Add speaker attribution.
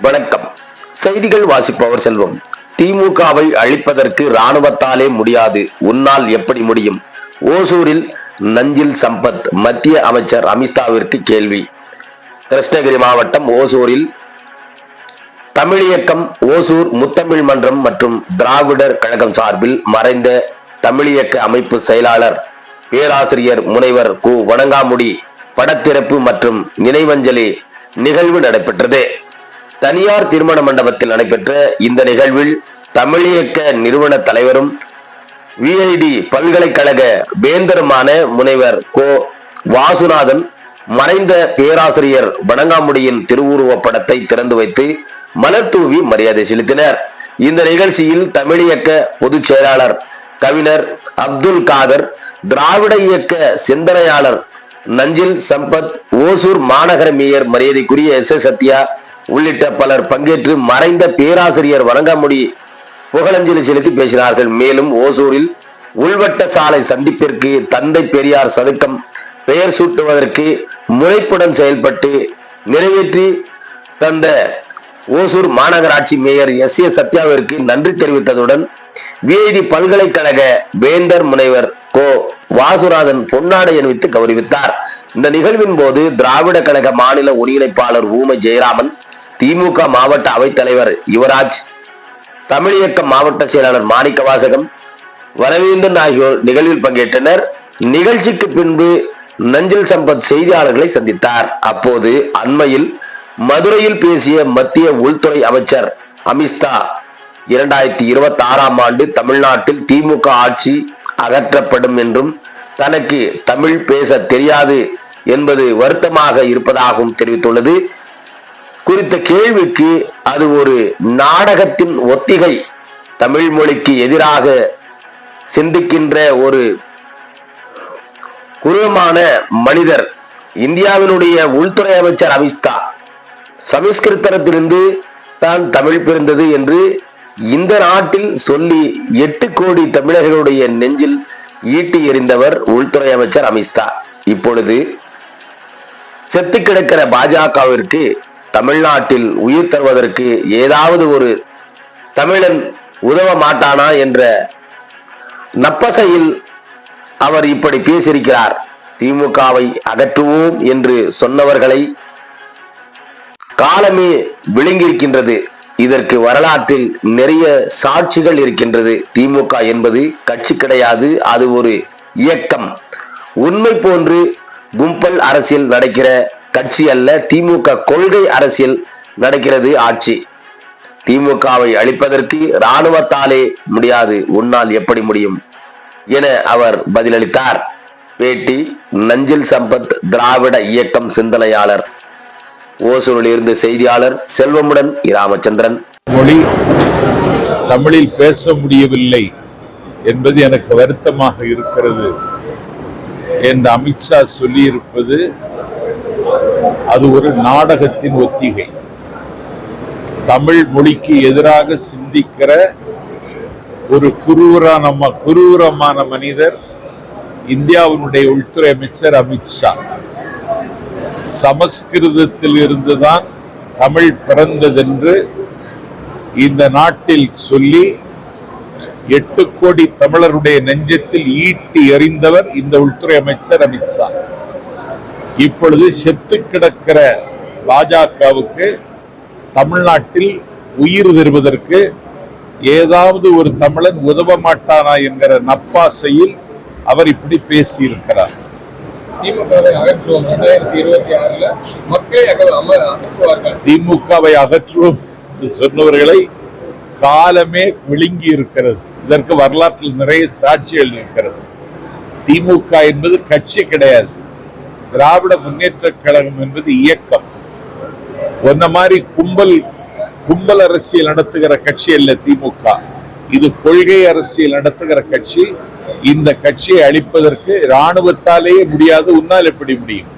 Speaker 1: வணக்கம். செய்திகள் வாசிப்பவர் செல்வம். திமுகவை அழிப்பதற்கு ராணுவத்தாலே முடியாது. உன்னால் எப்படி முடியும்? ஓசூரில் நஞ்சில் சம்பத் மத்திய அமைச்சர் அமித்ஷாவிற்கு கேள்வி. கிருஷ்ணகிரி மாவட்டம் ஓசூரில் தமிழியக்கம் ஓசூர் முத்தமிழ் மன்றம் மற்றும் திராவிடர் கழகம் சார்பில் மறைந்த தமிழியக்க அமைப்பு செயலாளர் பேராசிரியர் முனைவர் கு. வணங்காமுடி படத்திறப்பு மற்றும் நினைவஞ்சலி நிகழ்வு நடைபெற்றது. தனியார் திருமண மண்டபத்தில் நடைபெற்ற இந்த நிகழ்வில் தமிழியக்க நிறுவன தலைவரும் விஐடி பல்கலைக்கழக வேந்தருமான முனைவர் கோ. வாசுநாதன் மறைந்த பேராசிரியர் வணங்காமுடியின் திருவுருவப் படத்தை திறந்து வைத்து மலர் தூவி மரியாதை செலுத்தினர். இந்த நிகழ்ச்சியில் தமிழியக்க பொதுச் செயலாளர் கவிஞர் அப்துல் காதர் திராவிட இயக்க சிந்தனையாளர் நஞ்சில் சம்பத் ஓசூர் மாநகர மேயர் மரியாதைக்குரிய எஸ் எஸ் சத்யா உள்ளிட்ட பலர் பங்கேற்று மறைந்த பேராசிரியர் வணங்காமுடி புகழஞ்சலி செலுத்தி பேசினார்கள். மேலும் ஓசூரில் உள்வட்ட சாலை சந்திப்பிற்கு தந்தை பெரியார் சதுக்கம் பெயர் சூட்டுவதற்கு முனைப்புடன் செயல்பட்டு நிறைவேற்றி தந்த ஓசூர் மாநகராட்சி மேயர் எஸ் ஏ சத்யாவிற்கு நன்றி தெரிவித்ததுடன் விஐடி பல்கலைக்கழக வேந்தர் முனைவர் கோ வாசுநாதன் பொன்னாடை அணிவித்து கௌரவித்தார். இந்த நிகழ்வின் போது திராவிட கழக மாநில ஒருங்கிணைப்பாளர் ஊமை ஜெயராமன் திமுக மாவட்ட அவைத்தலைவர் யுவராஜ் தமிழியக்க மாவட்ட செயலாளர் மாணிக்க வாசகம் வரவேந்தன் ஆகியோர் நிகழ்வில் பங்கேற்றனர். நிகழ்ச்சிக்கு பின்பு நஞ்சில் சம்பத் செய்தியாளர்களை சந்தித்தார். அப்போது அண்மையில் மதுரையில் பேசிய மத்திய உள்துறை அமைச்சர் அமித்ஷா இரண்டாயிரத்தி இருபத்தி ஆறாம் ஆண்டு தமிழ்நாட்டில் திமுக ஆட்சி அகற்றப்படும் என்றும் தனக்கு தமிழ் பேச தெரியாது என்பது வருத்தமாக இருப்பதாகவும் தெரிவித்துள்ளது. குறித்த கேள்விக்கு அது ஒரு நாடகத்தின் ஒத்திகை. தமிழ் மொழிக்கு எதிராக சிந்திக்கின்ற ஒரு குருவமான மனிதர் இந்தியாவினுடைய உள்துறை அமைச்சர் அமித்ஷா சமஸ்கிருதத்திலிருந்து தான் தமிழ் பிறந்தது என்று இந்த நாட்டில் சொல்லி எட்டு கோடி தமிழர்களுடைய நெஞ்சில் ஈட்டி எறிந்தவர் உள்துறை அமைச்சர் அமித்ஷா. இப்பொழுது செத்து கிடக்கிற பாஜகவிற்கு தமிழ்நாட்டில் உயிர் தருவதற்கு ஏதாவது ஒரு தமிழன் உதவ மாட்டானா என்ற நப்பசையில் அவர் இப்படி பேசியிருக்கிறார். திமுகவை அகற்றுவோம் என்று சொன்னவர்களை காலமே விளங்கியிருக்கின்றது இதற்கு வரலாற்றில் நிறைய சாட்சிகள் இருக்கின்றது. திமுக என்பது கட்சி கிடையாது அது ஒரு இயக்கம். உண்மை போன்று கும்பல் அரசியல் நடக்கிற கட்சி அல்ல திமுக கொள்கை அரசியல் நடக்கிறது ஆட்சி. திமுகவை அழிப்பதற்கு இராணுவத்தாலே முடியாது உன்னால் எப்படி முடியும்? என அவர் பதிலளித்தார். பேட்டி நஞ்சில் சம்பத் திராவிட இயக்கம் சிந்தனையாளர். ஓசூரில் இருந்து செய்தியாளர் செல்வமுடன் ராமச்சந்திரன்
Speaker 2: மொழி தமிழில் பேச முடியவில்லை என்பது எனக்கு வருத்தமாக இருக்கிறது. என்று அமித்ஷா சொல்லியிருப்பது அது ஒரு நாடகத்தின் ஒத்திகை. தமிழ் மொழிக்கு எதிராக சிந்திக்கிற ஒரு குரூரான குரூரமான மனிதர் இந்தியாவினுடைய உள்துறை அமைச்சர் அமித்ஷா சமஸ்கிருதத்தில் இருந்துதான் தமிழ் பிறந்ததென்று இந்த நாட்டில் சொல்லி எட்டு கோடி தமிழருடைய நெஞ்சத்தில் ஈட்டி எறிந்தவர் இந்த உள்துறை அமைச்சர் அமித்ஷா இப்பொழுது செத்து கிடக்கிற பாஜகவுக்கு தமிழ்நாட்டில் உயிர் தருவதற்கு ஏதாவது ஒரு தமிழன் உதவ மாட்டானா என்கிற நப்பாசையில் அவர் இப்படி பேசியிருக்கிறார்.
Speaker 3: திமுகவை அகற்றுவோம். ரெண்டாயிரத்தி இருபத்தி ஆறுல மக்களை அக- அகற்றுவார்கள்.
Speaker 2: திமுகவை அகற்றுவோம் என்று சொன்னவர்களை காலமே விழுங்கி இருக்கிறது. இதற்கு வரலாற்றில் நிறைய சாட்சிகள் இருக்கிறது. திமுக என்பது கட்சி கிடையாது. திராவிட முன்னேற்ற கழகம் என்பது இயக்கம். ஒன்ன மாதிரி கும்பல் கும்பல் அரசியல் நடத்துகிற கட்சி அல்ல திமுக. இது கொள்கை அரசியல் நடத்துகிற கட்சி. இந்த கட்சியை அழிப்பதற்கு இராணுவத்தாலேயே முடியாது. உன்னால் எப்படி முடியும்?